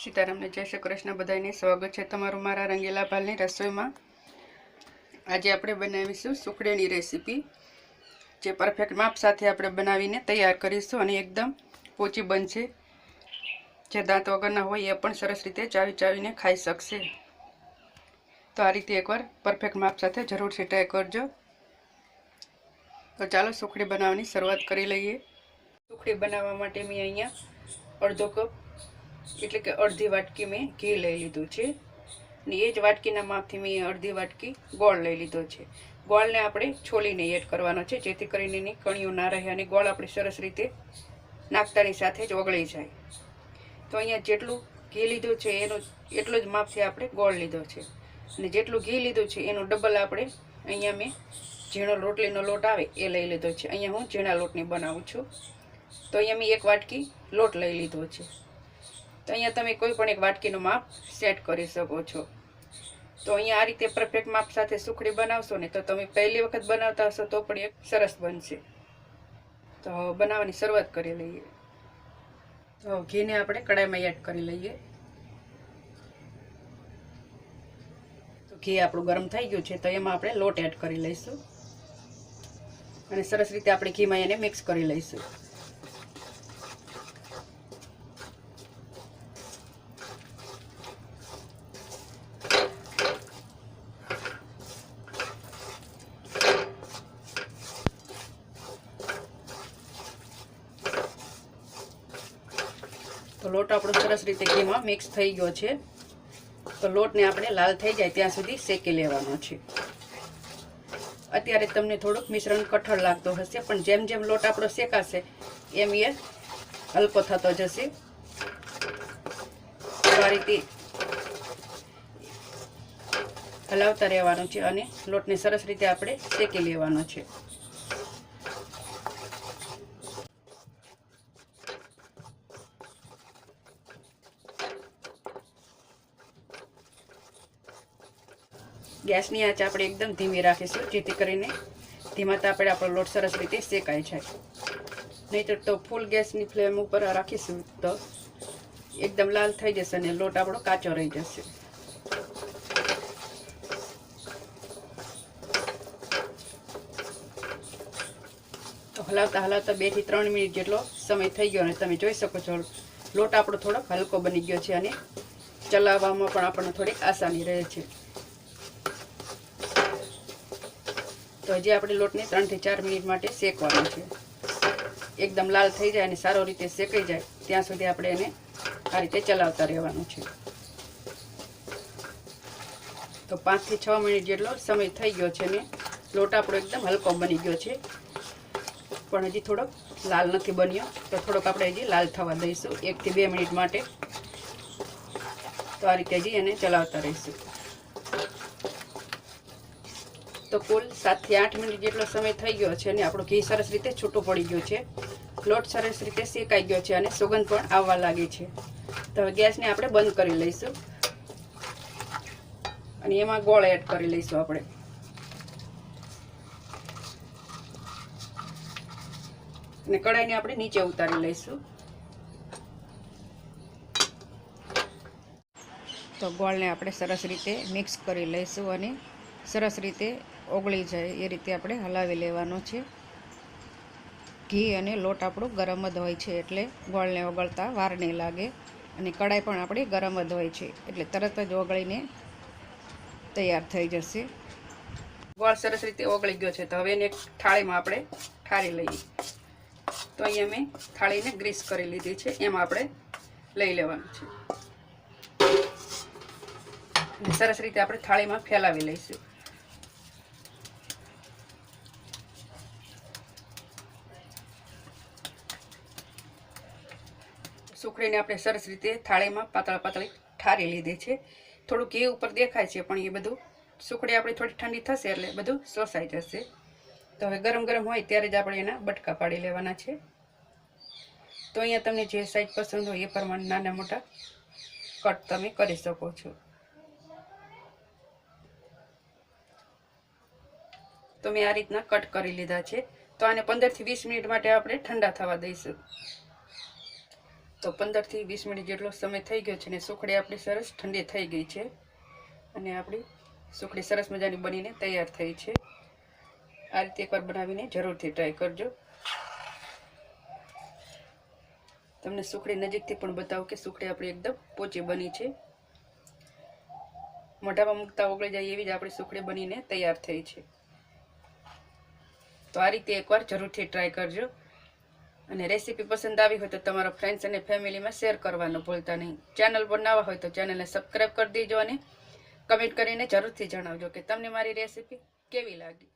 સીતારામને જય શ્રી કૃષ્ણ બધાને સ્વાગત છે તમારું મારા રંગીલા ભાલની રસોઈમાં. આજે આપણે બનાવીશું સુખડીની રેસીપી, જે પરફેક્ટ માપ સાથે આપણે બનાવીને તૈયાર કરીશું અને એકદમ પોચી બનશે. જે દાંત વગરના હોય એ પણ સરસ રીતે ચાવી ચાવીને ખાઈ શકશે. તો આ રીતે એકવાર પરફેક્ટ માપ સાથે જરૂરથી ટ્રાય કરજો. તો ચાલો સુખડી બનાવવાની શરૂઆત કરી લઈએ. સુખડી બનાવવા માટે મેં અહીંયા અડધો કપ એટલે કે અડધી વાટકી મેં ઘી લઈ લીધું છે. અને એ જ વાટકીના માપથી મેં અડધી વાટકી ગોળ લઈ લીધો છે. ગોળને આપણે છોલીને એડ કરવાનો છે, જેથી કરીને એની કણીઓ ના રહે અને ગોળ આપણે સરસ રીતે નાખતાની સાથે જ ઓગળી જાય. તો અહીંયા જેટલું ઘી લીધું છે, એનું એટલું જ માપથી આપણે ગોળ લીધો છે. અને જેટલું ઘી લીધું છે, એનું ડબલ આપણે અહીંયા મેં ઝીણો રોટલીનો લોટ આવે એ લઈ લીધો છે. અહીંયા હું ઝીણા લોટની બનાવું છું. તો અહીંયા મેં એક વાટકી લોટ લઈ લીધો છે. તો અહીંયા તમે કોઈ પણ એક વાટકીનું માપ સેટ કરી શકો છો. તો અહીંયા આ રીતે પરફેક્ટ માપ સાથે સુખડી બનાવશો ને તો તમે પહેલી વખત બનાવતા હશો તો પણ એક સરસ બનશે. તો બનાવવાની શરૂઆત કરી લઈએ. તો ઘીને આપણે કડાઈમાં એડ કરી લઈએ. તો ઘી આપણું ગરમ થઈ ગયું છે તો એમાં આપણે લોટ એડ કરી લઈશું. અને સરસ રીતે આપણે ઘીમાં એને મિક્સ કરી લઈશું. લોટ આપણો સરસ રીતે ઘીમાં મિક્સ થઈ ગયો છે. તો લોટને આપણે લાલ થઈ જાય ત્યાં સુધી શેકી લેવાનો છે. અત્યારે તમને થોડુંક મિશ્રણ કઠણ લાગતો હશે, પણ જેમ જેમ લોટ આપણો શેકાશે, એમ એ હલકો થતો જશે. આ રીતે હલાવતા રહેવાનું છે અને લોટને સરસ રીતે આપણે શેકી લેવાનો છે. ગેસની આંચ આપણે એકદમ ધીમી રાખીશું, જેથી કરીને ધીમા તાપડે આપણો લોટ સરસ રીતે શેકાઈ જાય. નહીંતર તો ફૂલ ગેસની ફ્લેમ ઉપર રાખીશું તો એકદમ લાલ થઈ જશે અને લોટ આપણો કાચો રહી જશે. તો હલાવતા હલાવતા બેથી ત્રણ મિનિટ જેટલો સમય થઈ ગયો અને તમે જોઈ શકો છો, લોટ આપણો થોડોક હલકો બની ગયો છે અને ચલાવવામાં પણ આપણને થોડીક આસાની રહે છે. તો હજી આપણે લોટને ત્રણથી ચાર મિનિટ માટે શેકવાનો છે. એકદમ લાલ થઈ જાય અને સારો રીતે શેકાઈ જાય, ત્યાં સુધી આપણે એને આ રીતે ચલાવતા રહેવાનું છે. તો પાંચથી છ મિનિટ જેટલો સમય થઈ ગયો છે ને, લોટ આપણો એકદમ હલકો બની ગયો છે. પણ હજી થોડોક લાલ નથી બન્યો, તો થોડોક આપણે હજી લાલ થવા દઈશું, એકથી બે મિનિટ માટે. તો આ રીતે હજી એને ચલાવતા રહીશું. તો કુલ સાતથી આઠ મિનિટ જેટલો સમય થઈ ગયો છે અને આપણો ઘી સરસ રીતે છૂટું પડી ગયું છે. લોટ સરસ રીતે શેકાઈ ગયો છે અને સુગંધ પણ આવવા લાગી છે. તો હવે ગેસને આપણે બંધ કરી લઈશું. અને એમાં ગોળ એડ કરી લઈશું આપણે. અને કઢાઈને આપણે નીચે ઉતારી લઈશું. તો ગોળને આપણે સરસ રીતે મિક્સ કરી લઈશું અને સરસ રીતે ઓગળી જાય એ રીતે આપણે હલાવી લેવાનો છે. ઘી અને લોટ આપણું ગરમ જ હોય છે એટલે ગોળને ઓગળતા વાર નહીં લાગે અને કડાઈ પણ આપણી ગરમ જ હોય છે એટલે તરત જ ઓગળીને તૈયાર થઈ જશે. ગોળ સરસ રીતે ઓગળી ગયો છે તો હવે એને થાળીમાં આપણે ઠારી લઈએ. તો અહીંયા મેં થાળીને ગ્રીસ કરી લીધી છે, એમાં આપણે લઈ લેવાનું છે. સરસ રીતે આપણે થાળીમાં ફેલાવી લઈશું. સુખડીને આપણે સરસ રીતે થાળીમાં પાતળા પાતળી ઠારી લીધી છે. થોડુંક એ ઉપર દેખાય છે, પણ એ બધું સુખડી આપણી થોડી ઠંડી થશે એટલે બધું શોષાઈ જશે. તો હવે ગરમ ગરમ હોય ત્યારે જ આપણે એના બટકા પાડી લેવાના છે. તો અહીંયા તમને જે સાઈઝ પસંદ હોય એ પ્રમાણે નાના મોટા કટ તમે કરી શકો છો. તો મેં આ રીતના કટ કરી લીધા છે. તો આને પંદરથી વીસ મિનિટ માટે આપણે ઠંડા થવા દઈશું. તો પંદરથી વીસ મિનિટ જેટલો સમય થઈ ગયો છે ને સુખડી આપણી સરસ ઠંડી થઈ ગઈ છે. અને આપણી સુખડી સરસ મજાની બનીને તૈયાર થઈ છે. આ રીતે એકવાર બનાવીને જરૂરથી ટ્રાય કરજો. તમને સુખડી નજીકથી પણ બતાવું કે સુખડી આપણી એકદમ પોચી બની છે. મોઢામાં મૂકતા ઓગળી જાય એવી જ આપણી સુખડી બનીને તૈયાર થઈ છે. તો આ રીતે એકવાર જરૂરથી ટ્રાય કરજો. અને રેસીપી પસંદ આવી હોય તો તમારા ફ્રેન્ડ્સ અને ફેમિલીમાં શેર કરવાનું ભૂલતા નહીં. ચેનલ નવા હોય તો ચેનલને સબસ્ક્રાઈબ કરી દેજો અને કમેન્ટ કરીને જરૂરથી જણાવજો કે તમને મારી રેસીપી કેવી લાગી?